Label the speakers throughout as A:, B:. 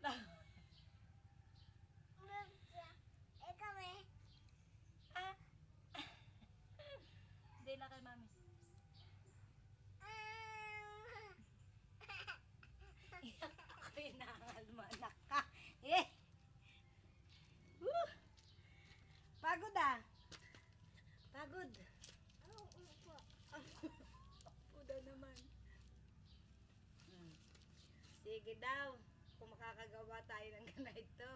A: flower.
B: Ikaw eh.
A: Ah. Hindi na kay mami. Sige daw. Kung makakagawa tayo ng ganito.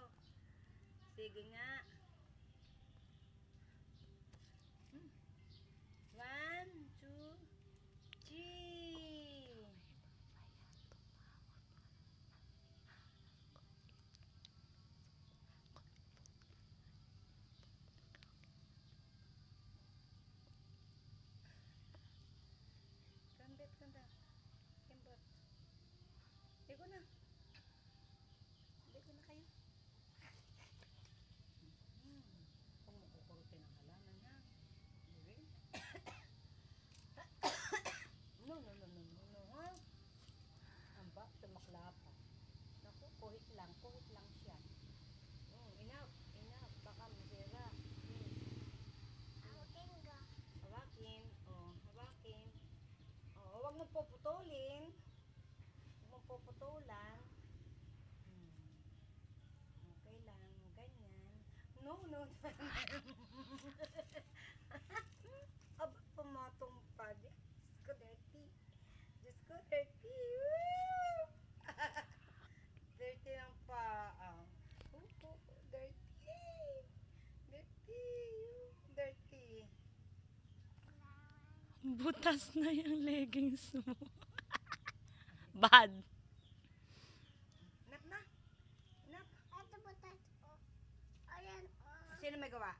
A: Sige nga. Hmm. One, two, three. Kambit, kanda. Kimbot. Hindi ko na. Hindi ko na kayo. Hmm. Kung makukurutin ang halaman niya. Hindi. no, no, no, no, no, no, ha? Tumakla pa. Naku, kuhit lang, kuhit lang siya. Hmm, enough, enough. Baka masira. Hmm. Hawakin. Oh, hawakin. Oh, huwag mo puputulin. Huwag mo puputulan. Hmm. Okay lang, ganyan. No, no, no. Aba, pumatong pa. Diyos ko, dirty. Diyos ko, dirty. Woo! dirty ng paa. Oh, oh, dirty. Dirty. Dirty.
C: Butas na yung leggings mo. Bad.
A: Nap na. Nap.
B: Ito po tayo. Ayan. oh.
A: Sino may gawa?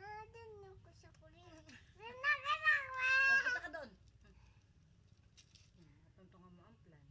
B: Ah, dun yung ko sa kulit. Nagagawa!
A: O, punta ka doon. Hmm, matuntungan mo ang plan.